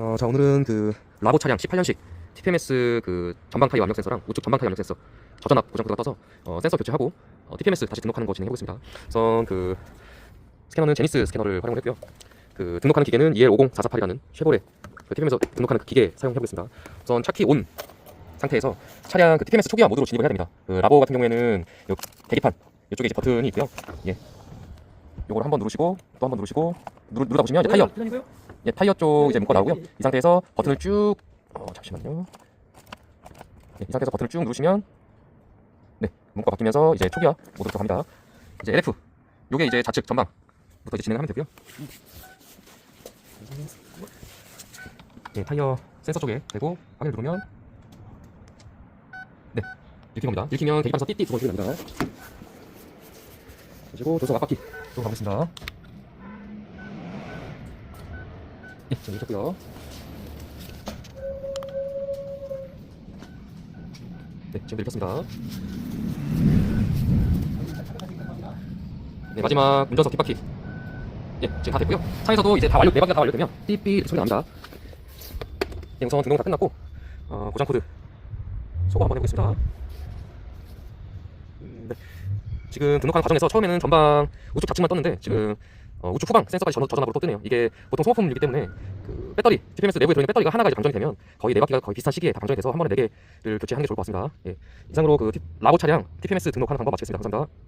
어, 자 오늘은 그 라보 차량 18년식 TPMS 그 전방 타이어 압력 센서랑 우측 전방 타이어 압력 센서 저전압 고장 코드가 떠서 어, 센서 교체하고 어, TPMS 다시 등록하는 거 진행해 보겠습니다. 우선 그 스캐너는 제니스 스캐너를 활용했고요. 그 등록하는 기계는 EL50448이라는 쉐보레 그 TPMS 등록하는 그 기계 사용해 보겠습니다. 우선 차키 온 상태에서 차량 그 TPMS 초기화 모드로 진입을 해야 됩니다. 그 라보 같은 경우에는 요 계기판 이쪽에 이제 버튼이 있고요. 예. 요걸 한번 누르시고 또 한 번 누르시고 누르, 누르 다 보시면 이제 타이어 예, 타이어 쪽 이제 문구 나오고요. 이 상태에서 버튼을 쭉 어, 잠시만요. 예, 이 상태에서 버튼을 쭉 누르시면 네, 문구가 바뀌면서 이제 초기화 모드로 들어갑니다. 이제 LF 요게 이제 좌측 전방부터 이제 진행하면 되고요. 예, 타이어 센서 쪽에 대고 확인을 누르면 네, 읽힌 겁니다. 읽히면 계기판에서 띠띠 두번 소리 납니다. 그리고 조석 앞바퀴 또 가보겠습니다. 네, 지금 읽혔고요. 네, 지금 읽혔습니다. 네, 마지막 운전석 뒷바퀴. 예, 지금 다 됐고요. 차에서도 이제 다 완료, 네 바퀴가 다 완료되면 삐삐 소리가 납니다. 네, 우선 등록 다 끝났고 어, 고장 코드 소거 한번 해보겠습니다. 음, 네. 지금 등록하는 과정에서 처음에는 전방 우측 좌측만 떴는데 지금 어, 우측 후방 센서까지 전, 저전압으로 또 뜨네요. 이게 보통 소모품이기 때문에 그 배터리, TPMS 내부에 들어있는 배터리가 하나가 이제 방전이 되면 거의 네 바퀴가 거의 비슷한 시기에 다 방전이 돼서 한 번에 네 개를 교체하는 게 좋을 것 같습니다. 예. 이상으로 그 티- 라보 차량 TPMS 등록 하는 방법 마치겠습니다. 감사합니다.